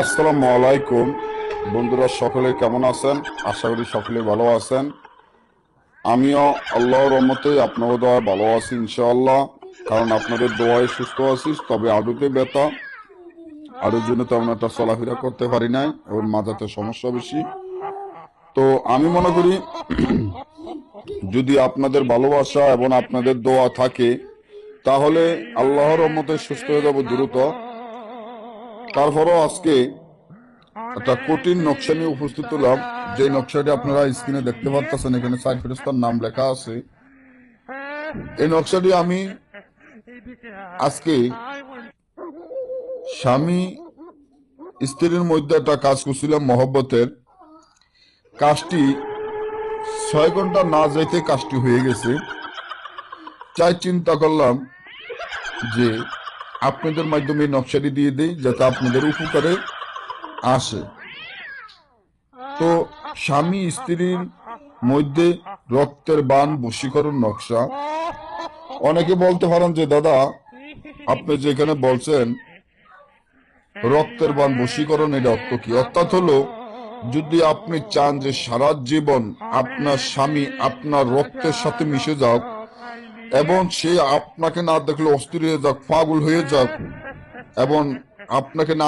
আসসালামু আলাইকুম। বন্ধুরা, সকলে কেমন আছেন? আশা করি সকলে ভালো আছেন। আমিও আল্লাহর রহমতে আপনাদের দোয়া ভালো আছি, ইনশাআল্লাহ। কারণ আপনাদের দোয়ায় সুস্থ আছি, তবে আডুতে ব্যথা। আডুর জন্য তেমন একটা চলাফেরা করতে পারি নাই ওর মাথাতে সমস্যা বেশি। তো আমি মনে করি, যদি আপনাদের ভালোবাসা এবং আপনাদের দোয়া থাকে, তাহলে আল্লাহর রহমতে সুস্থ হয়ে যাব দ্রুত। তারপরও আজকে একটা কঠিন নকশা নিয়ে উপস্থিত হলাম। যে নকশাটি আপনারা স্ক্রিনে দেখতে পাচ্ছেন এখানে সাইড ফেরস্তার নাম লেখা আছে। এই নকশাটি আমি আজকে স্বামী স্ত্রীর মধ্যে একটা কাজ করছিলাম মহব্বতের। কাজটি ছয় ঘণ্টা না যাইতে কাজটি হয়ে গেছে। চাই চিন্তা করলাম যে আপনাদের মাধ্যমে নকশাটি দিয়ে দিই, যাতে আপনাদের উপকারে আসে। তো স্বামী স্ত্রীর মধ্যে রক্তের বান, বশীকরণ নকশা। অনেকে বলতে পারেন যে, দাদা, আপনি যেখানে বলছেন, রক্তের বান, বশীকরণ এর অর্থ কি? অর্থাৎ হলো, যদি আপনি চান যে সারা জীবন আপনার স্বামী আপনার রক্তের সাথে মিশে যাক এবং সে আপনাকে না দেখলে অস্থির হয়ে যাক পাগল হয়ে যাক। এবং আপনাকে না